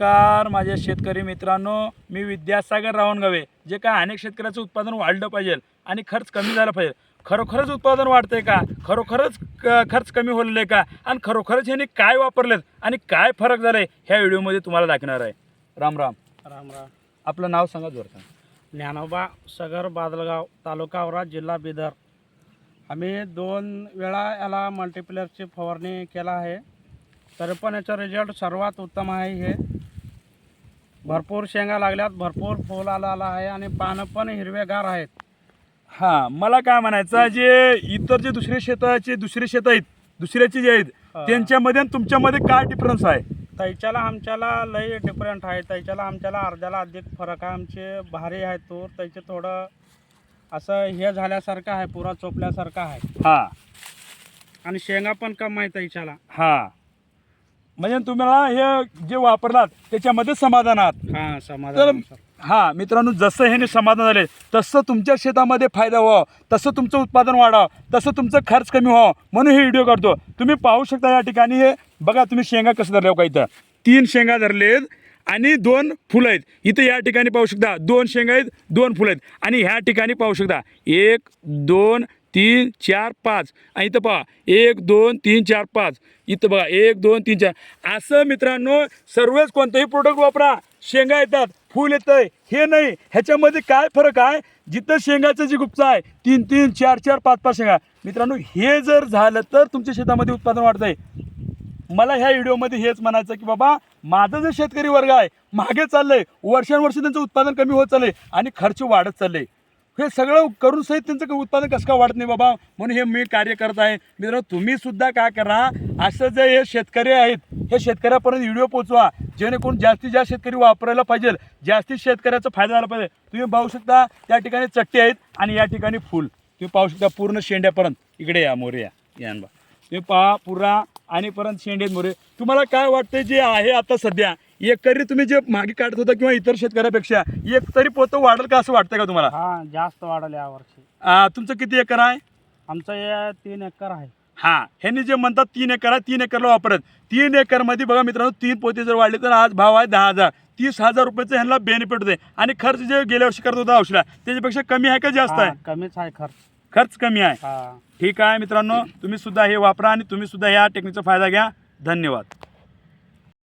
नमस्कार माझ्या शेतकरी मित्रांनो मी विद्यासागर रावणगावे जे काय अनेक शेतकऱ्याचं उत्पादन वाढलं पाहिजे आणि खर्च कमी झाला पाहिजे. खरोखरच उत्पादन वाढतंय का? खरोखरच क- खर्च कमी होलेलं आहे का? आणि खरोखरच ह्यांनी काय वापरलेत आणि काय फरक झालाय? ह्या व्हिडिओमध्ये तुम्हाला दाखवणार आहे. राम राम. राम राम. आपलं नाव सांगा जोर ज्ञानोबा सगर बादलगाव तालुका औराद जिल्हा बिदर. आम्ही दोन वेळा याला मल्टीप्लेअरची फवारणी केला आहे. तरी पण याचा रिझल्ट सर्वात उत्तम आहे हे. भरपूर शेंगा लागल्यात भरपूर फूल आला आला आहे आणि पानं पण हिरवेगार आहेत. हां मला काय म्हणायचं जे इतर जे दुसरे शेताचे दुसरे शेत आहेत दुसऱ्याचे जे आहेत हा. त्यांच्यामध्ये आणि तुमच्यामध्ये काय डिफरन्स आहे? तैच्याला आमच्याला लई डिफरंट आहे. तैच्याला आमच्याला अर्ध्याला अधिक फरक आहे. आमचे भारी आहे तूर. त्याचे थोडं असं हे झाल्यासारखं आहे पुरा चोपल्यासारखं आहे. हां. आणि शेंगा पण कम आहे तैच्याला. हा. म्हणजे तुम्हाला हे जे वापरलात त्याच्यामध्ये समाधान आहात. हा तर समाधान हा मित्रांनो जसं ह्याने समाधान झाले तसं तुमच्या शेतामध्ये फायदा व्हावा तसं तुमचं उत्पादन वाढावं तसं तुमचं खर्च कमी व्हावं म्हणून हे व्हिडिओ करतो तुम्ही पाहू शकता या ठिकाणी हे बघा तुम्ही शेंगा कसं धरल्या का इथं. तीन शेंगा धरलेत आणि दोन फुलं आहेत. इथं या ठिकाणी पाहू शकता दोन शेंगा आहेत दोन फुलं आहेत. आणि ह्या ठिकाणी पाहू शकता एक दोन तीन चार पाच. आणि इथं पहा एक दोन तीन चार पाच. इथं बघा एक दोन तीन चार. असं मित्रांनो सर्वच कोणतंही प्रोडक्ट वापरा. शेंगा येतात फूल येतंय. हे नाही ह्याच्यामध्ये काय फरक आहे? जिथं शेंगाचं जे गुप्त आहे तीन तीन चार चार पाच पाच शेंगा. मित्रांनो हे जर झालं तर तुमच्या शेतामध्ये उत्पादन वाढतंय. मला ह्या व्हिडिओमध्ये हेच म्हणायचं की बाबा माझं जे शेतकरी वर्ग आहे मागे चाललंय. वर्षानुवर्ष त्यांचं उत्पादन कमी होत चाललंय आणि खर्च वाढत चाललंय. हे सगळं करून सहित त्यांचं काही उत्पादन कसं का वाढत नाही बाबा? म्हणून हे मी कार्य करत आहे. मित्रांनो तुम्ही सुद्धा काय करा? असं जे हे शेतकरी आहेत हे शेतकऱ्यापर्यंत व्हिडिओ पोचवा. जेणेकरून जास्तीत जास्त शेतकरी वापरायला पाहिजे. जास्तीत शेतकऱ्याचा फायदा झाला पाहिजे. तुम्ही पाहू शकता त्या ठिकाणी चट्टे आहेत आणि या ठिकाणी फुल. तुम्ही पाहू शकता पूर्ण शेंड्यापर्यंत. इकडे या मोरे या. या बा तुम्ही पहा पुरा आणि परत शेंडे मोरे. तुम्हाला काय वाटतं जे आहे आता सध्या? एकरी तुम्ही जे मागे काढत होता किंवा इतर शेतकऱ्यापेक्षा एक तरी पोतं वाढेल का असं वाटतं का तुम्हाला? हा जास्त वाढले यावर्षी आ, तुमचं किती एकर आहे? आमचं हे तीन एकर आहे. हा ह्यांनी जे म्हणतात तीन एकर आहे तीन एकरला वापरत. तीन एकरमध्ये बघा मित्रांनो तीन पोते जर वाढले तर आज भाव आहे दहा हजार. तीस हजार रुपयाचं ह्यांना बेनिफिट होते आणि खर्च जे गेल्या वर्षी करत होता औषधा त्याच्यापेक्षा कमी आहे का जास्त हा, आहे? कमीच आहे खर्च. खर्च कमी आहे. हा. ठीक आहे मित्रांनो तुम्ही सुद्धा हे वापरा आणि तुम्ही सुद्धा या टेक्निकचा फायदा घ्या. धन्यवाद.